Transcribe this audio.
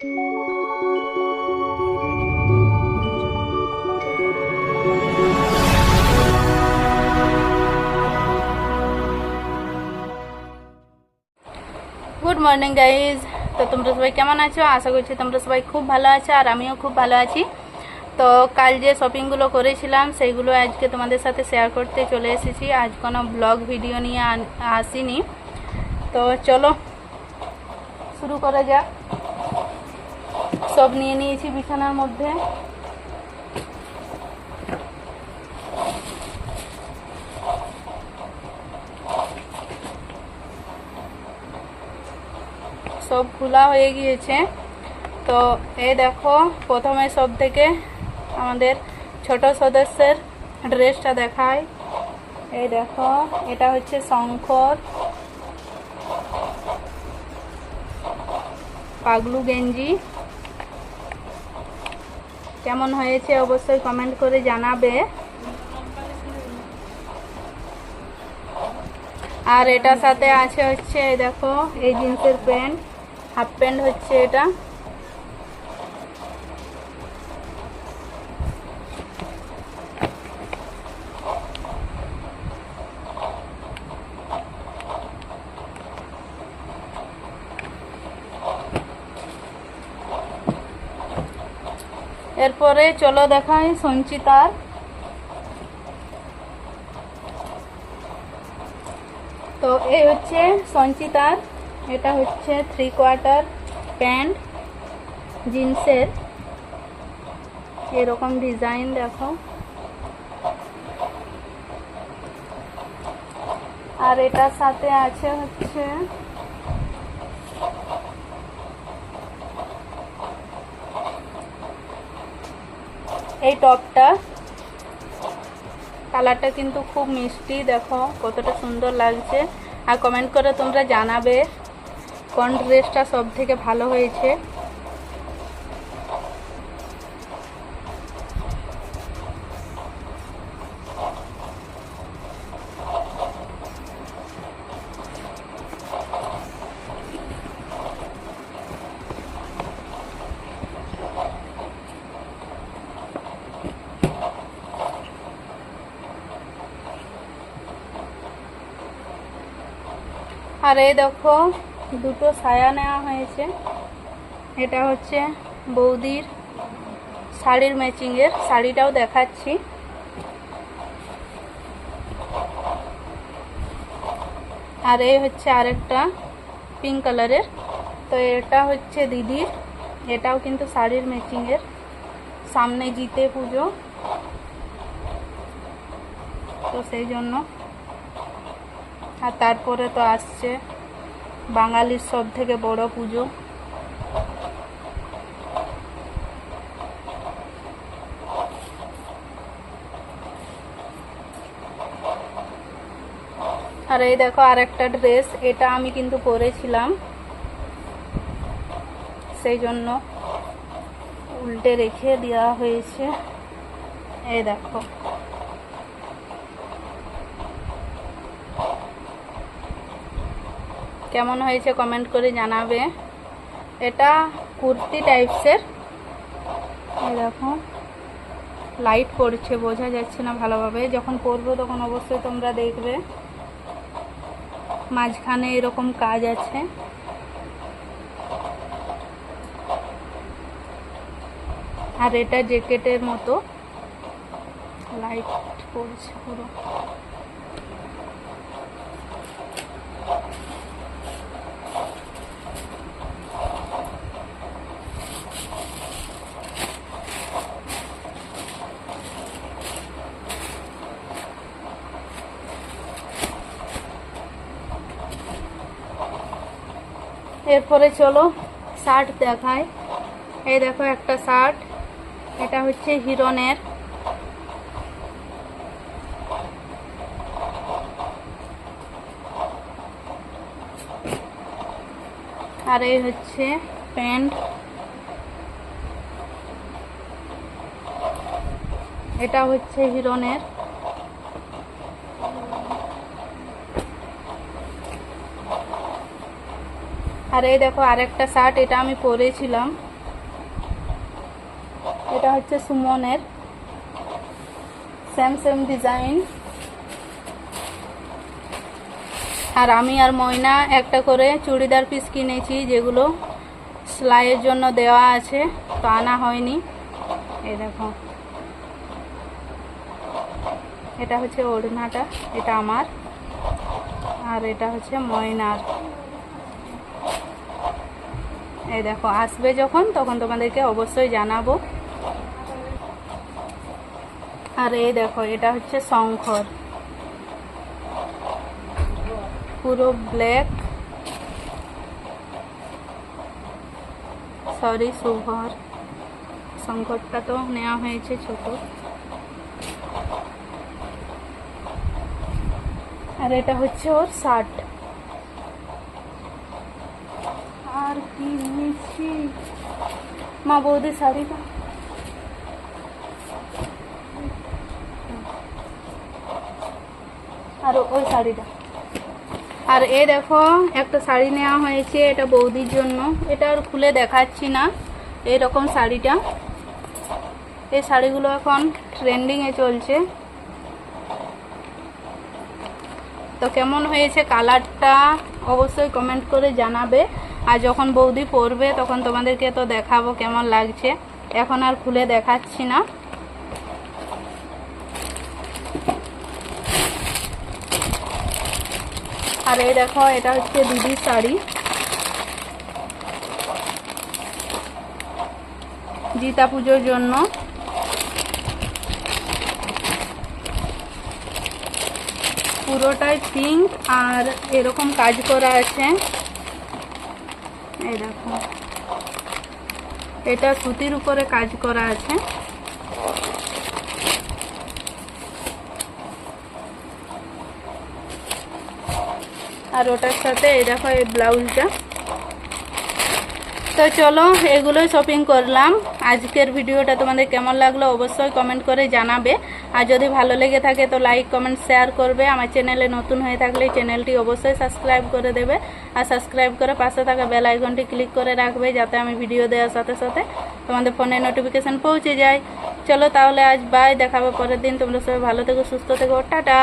Good morning guys তো তোমরা সবাই কেমন আছো? আশা করছি তোমরা সবাই খুব ভালো আছো আর আমিও খুব ভালো আছি। তো কাল যে শপিংগুলো করেছিলাম, সেইগুলো আজকে তোমাদের সাথে শেয়ার করতে চলে এসেছি। আজ কোনো ব্লগ ভিডিও নিয়ে আসিনি। তো চলো, শুরু করা যাক। সব নিয়ে নিয়েছি বিছানার মধ্যে। সব খোলা হয়ে গিয়েছে। তো এই দেখো, প্রথমে সব থেকে আমাদের ছোট সদস্যের ড্রেসটা দেখায় এই দেখো, এটা হচ্ছে শঙ্কর। পাগলু গেঞ্জি। কেমন হয়েছে অবশ্যই কমেন্ট করে জানাবে। আর এটা সাথে আছে হচ্ছে, দেখো, এই জিন্সের প্যান্ট হাফ প্যান্ট হচ্ছে এটা। এরপরে চলো দেখাই সঞ্চিতার। তো এই হচ্ছে সঞ্চিতার, এটা হচ্ছে থ্রি কোয়ার্টার প্যান্ট জিন্সের এরকম ডিজাইন দেখো। আর এটার সাথে আছে হচ্ছে এই টপটা। কালারটা কিন্তু খুব মিষ্টি, দেখো, কতটা সুন্দর লাগছে। আর কমেন্ট করে তোমরা জানাবে, কোন ড্রেসটা সব থেকে ভালো হয়েছে। আর এই দেখো, দুটো সায়া নেওয়া হয়েছে। এটা হচ্ছে বৌদির শাড়ির ম্যাচিংয়ের শাড়িটাও দেখাচ্ছি। আর এই হচ্ছে আরেকটা পিঙ্ক কালারের তো এটা হচ্ছে দিদির, এটাও কিন্তু শাড়ির ম্যাচিংয়ের সামনে জিতে পুজো। তো সেই জন্য আর তারপরে তো আসছে বাঙালির সব থেকে বড় পুজো। আর এই দেখো আর একটা ড্রেস, এটা আমি কিন্তু পরেছিলাম। সেই জন্য উল্টে রেখে দেওয়া হয়েছে। এই দেখো। কেমন হয়েছে কমেন্ট করে জানাবে। এটা কুর্তি টাইপসের দেখো লাইট পড়ছে, বোঝা যাচ্ছে না ভালোভাবে। যখন পরবো তখন অবশ্যই তোমরা দেখবে। মাঝখানে এরকম কাজ আছে। আর এটা জ্যাকেটের মতো। লাইট পড়ছে পুরো। এরপরে চলো শার্ট দেখায় এই দেখো একটা শার্ট, এটা হচ্ছে হিরনের। আর এই হচ্ছে প্যান্ট। এটা হচ্ছে হিরনের। আর এই দেখো আরেকটা শার্ট এটা আমি পরেছিলাম। এটা হচ্ছে সুমনের। সেম সেম ডিজাইন আর আমি আর ময়না একটা করে চুড়িদার পিস কিনেছি, যেগুলো সেলাইয়ের জন্য দেওয়া আছে, তো আনা হয়নি। এই দেখো। এটা হচ্ছে ওড়নাটা, এটা আমার। আর এটা হচ্ছে ময়নার। এই দেখো, আসবে যখন, তখন তোমাদেরকে অবশ্যই জানাব। আর এই দেখো, এটা হচ্ছে শঙ্খর। পুরো ব্ল্যাক। সরি শুভর। শঙ্করটা তো নেওয়া হয়েছে ছোট। আর এটা হচ্ছে ওর শার্ট। আর কি নিচ্ছি? মা বৌদি শাড়িটা আর ওই শাড়িটা। আর এ দেখো, একটা শাড়ি নেওয়া হয়েছে এটা বৌদির জন্য। এটা আর খুলে দেখাচ্ছি না, এইরকম শাড়িটা। এই শাড়িগুলো এখন ট্রেন্ডিংয়ে চলছে। তো কেমন হয়েছে কালারটা অবশ্যই কমেন্ট করে জানাবে। আর যখন বৌদি পরবে তখন তোমাদেরকে তো দেখাবো কেমন লাগছে। এখন আর খুলে দেখাচ্ছি না। আর এই দেখো, এটা হচ্ছে দিদির শাড়ি। জিতা পুজোর জন্য। পুরোটাই পিঙ্ক আর এরকম কাজ করা আছে। এই দেখো। এটা সুতির উপরে কাজ করা আছে। আর ওটার সাথে এই দেখো এই ব্লাউজটা। তো চলো, এগুলোই শপিং করলাম। আজকের ভিডিওটা তোমাদের কেমন লাগল অবশ্যই কমেন্ট করে জানাবে। আর যদি ভালো লেগে থাকে তো লাইক কমেন্ট শেয়ার করবে। আমার চ্যানেলে নতুন হয়ে থাকলে চ্যানেলটি অবশ্যই সাবস্ক্রাইব করে দেবে। আর সাবস্ক্রাইব করে পাশে থাকা বেল আইকনটি ক্লিক করে রাখবে যাতে আমি ভিডিও দেওয়ার সাথে সাথে তোমাদের ফোনে নোটিফিকেশান পৌঁছে যায়। চলো তাহলে আজ বাই দেখাবো পরের দিন। তোমরা সবাই ভালো থেকো, সুস্থ থেকো। টাটা!